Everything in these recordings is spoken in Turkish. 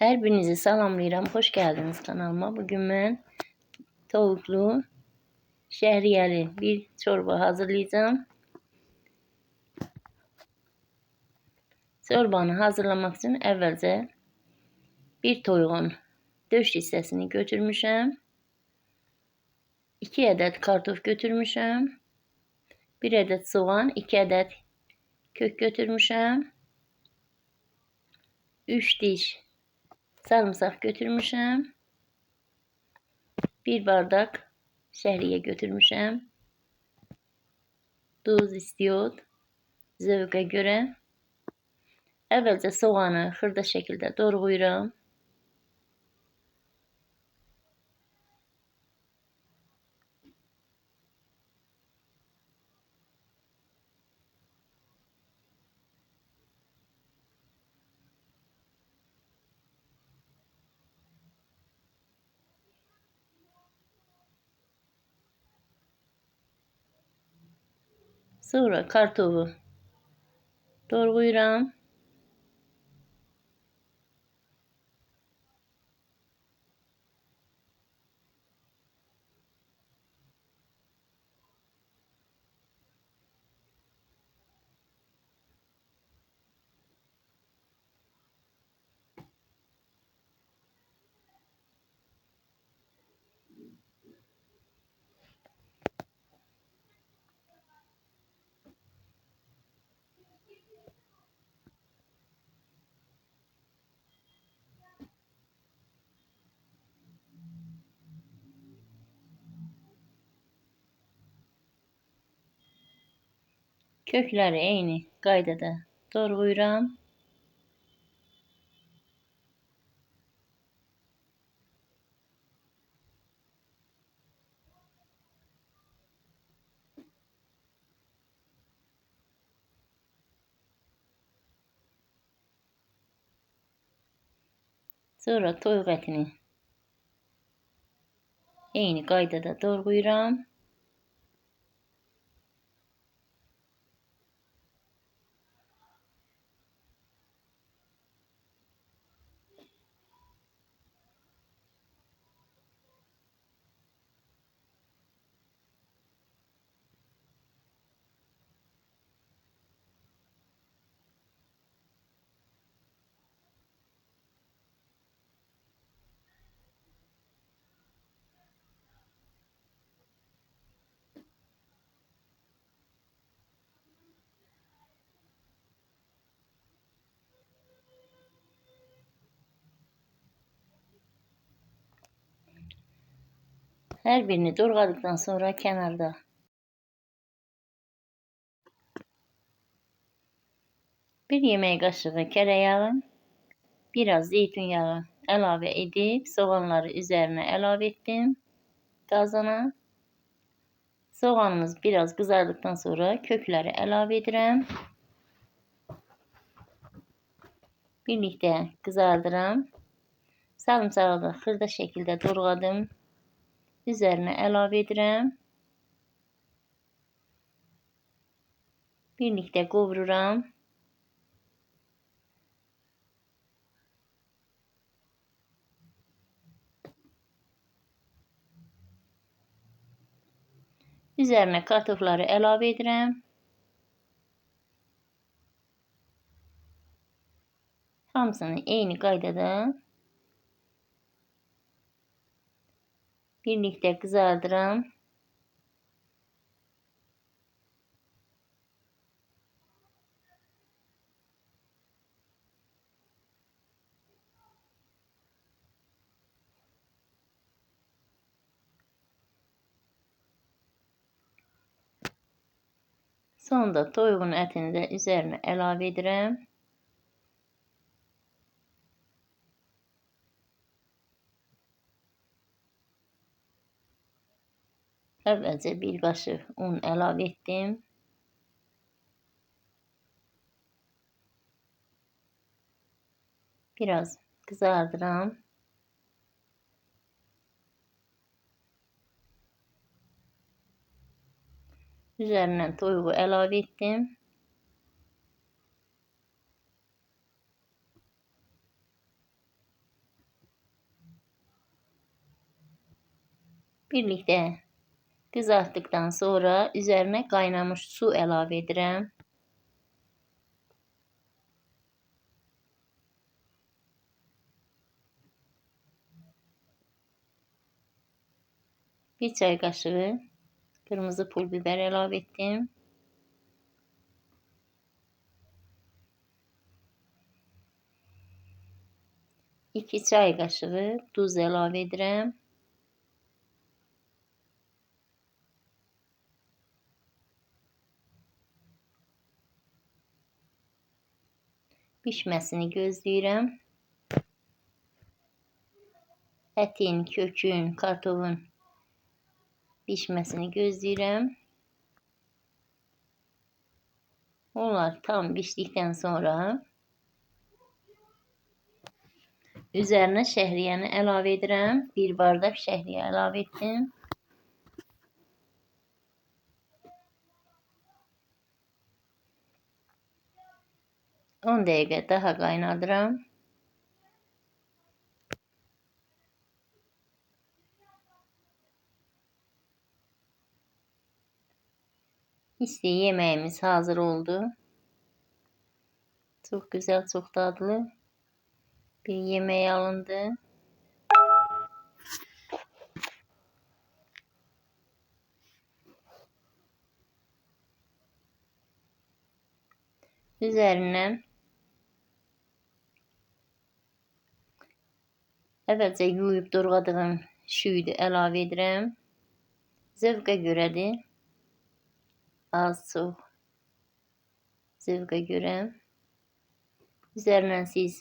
Hər birinizi salamlayıram. Xoş gəldiniz kanalıma. Bugün mən tavuklu şəhriyəli bir çorba hazırlayacağım. Çorbanı hazırlamak için əvvəlcə bir toyuğun döş hissəsini götürmüşəm. 2 adet kartof götürmüşəm. 1 adet soğan, 2 adet kök götürmüşəm. 3 diş sarımsak götürmüşüm. Bir bardak şehriye götürmüşüm. Tuz istiyor. Zevke göre. Evvelce soğanı hırda şekilde doğrayıram. Sonra kartofu doğrayıram. Kökləri eyni qaydada doğrayıram. Sonra toyuq ətini eyni qaydada doğrayıram. Her birini doğradıktan sonra kenarda bir yemek kaşığı tereyağı, biraz zeytinyağı ilave edip soğanları üzerine ilave ettim gazana. Soğanımız biraz kızardıktan sonra kökleri ilave edirəm. Birlikte kızardıram. Sarımsağı da xırda şekilde doğradım üzerine ilave edirəm. Birlikdə qovururam. Üzerine kartofları əlavə edirəm. Hamısını eyni qaydada birlikte kızardıram. Sonunda toyuğun etini de üzerine ilave edirəm. Əvvəlcə bir qaşıq un əlavə etdim. Biraz kızardıram. Üzerine toyuğu əlavə etdim. Birlikte kızarttıktan sonra üzerine kaynamış su ilave edirəm. Bir çay kaşığı kırmızı pul biber ilave ettim. İki çay kaşığı tuz ilave edirəm. Pişməsini gözləyirəm. Ətin, kökün, kartofun pişməsini gözləyirəm. Onlar tam pişdikdən sonra üzərinə şəhriyəni əlavə edirəm. Bir bardak şəhriyə əlavə etdim. On dəqiqə daha qaynadıram. İşte yemeğimiz hazır oldu. Çok güzel, çok tatlı bir yemeğe alındı. Üzerinden əvvəlcə yuyub doğradığım şüydü əlavə edirəm. Zövqə görədir. Az çox zövqə görə. Üzərinə siz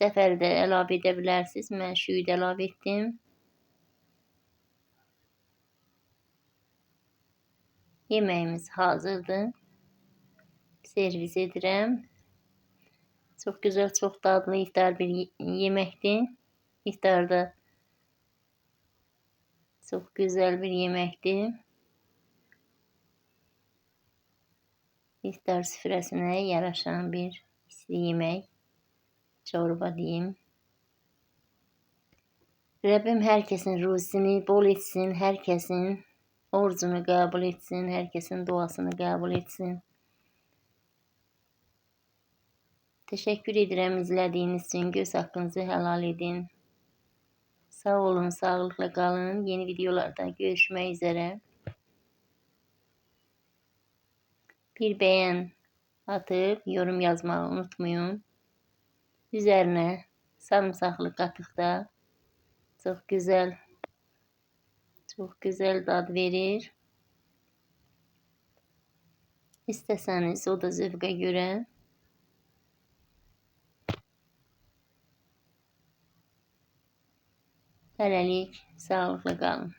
zəfər də əlavə edə bilərsiniz. Mən şüyd əlavə etdim. Yemeğimiz hazırdır. Servis edirəm. Çok güzel, çok dadlı iftar bir yemekti. İftarda çok güzel bir yemekti. İftar süfrəsine yaraşan bir isti yemek. Çorba diyeyim. Rabbim herkesin ruzisini bol etsin. Herkesin orucunu kabul etsin. Herkesin duasını kabul etsin. Teşekkür ederim izlediğiniz için. Göz hakkınızı helal edin. Sağ olun, sağlıkla kalın. Yeni videolarda görüşmek üzere. Bir beğen atıp yorum yazmayı unutmayın. Üzerine sarımsaklı katıkta çok güzel çok güzel tat verir. İsteseniz o da zevke göre Hələlik sağlıqla qalın.